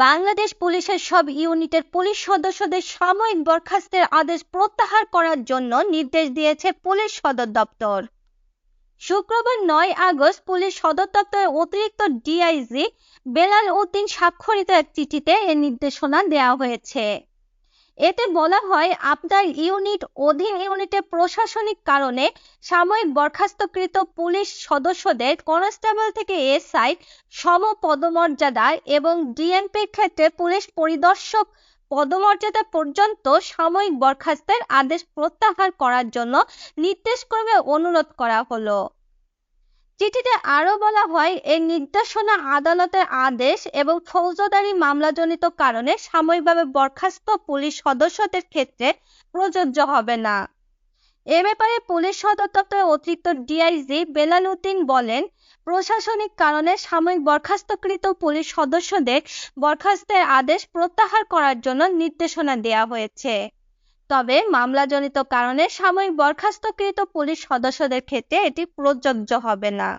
বাংলাদেশ পুলিশের সব ইউনিটের পুলিশ সদস্যদের সাময়িক বরখাস্তের আদেশ প্রত্যাহার করার জন্য নির্দেশ দিয়েছে পুলিশ সদর দপ্তর। শুক্রবার নয় আগস্ট পুলিশ সদর দপ্তরের অতিরিক্ত ডিআইজি বেলাল উদ্দিন স্বাক্ষরিত এক চিঠিতে এ নির্দেশনা দেওয়া হয়েছে। এতে বলা হয় আপনার ইউনিট অধীন ইউনিটে প্রশাসনিক কারণে সাময়িক বরখাস্তকৃত পুলিশ সদস্যদের কনস্টেবল থেকে এসআই সম পদমর্যাদা এবং ডিএমপির ক্ষেত্রে পুলিশ পরিদর্শক পদমর্যাদা পর্যন্ত সাময়িক বরখাস্তের আদেশ প্রত্যাহার করার জন্য নির্দেশক্রমে অনুরোধ করা হলো। চিঠিতে আরও বলা হয়, এই নির্দেশনা আদালতের আদেশ এবং ফৌজদারি মামলাজনিত কারণে সাময়িকভাবে বরখাস্ত পুলিশ সদস্যদের ক্ষেত্রে প্রযোজ্য হবে না। এ ব্যাপারে পুলিশ সদর দপ্তরের অতিরিক্ত ডিআইজি বেলাল উদ্দিন বলেন, প্রশাসনিক কারণে সাময়িক বরখাস্তকৃত পুলিশ সদস্যদের বরখাস্তের আদেশ প্রত্যাহার করার জন্য নির্দেশনা দেওয়া হয়েছে। তবে মামলাজনিত কারণে সাময়িক বরখাস্তকৃত পুলিশ সদস্যদের ক্ষেত্রে এটি প্রযোজ্য হবে না।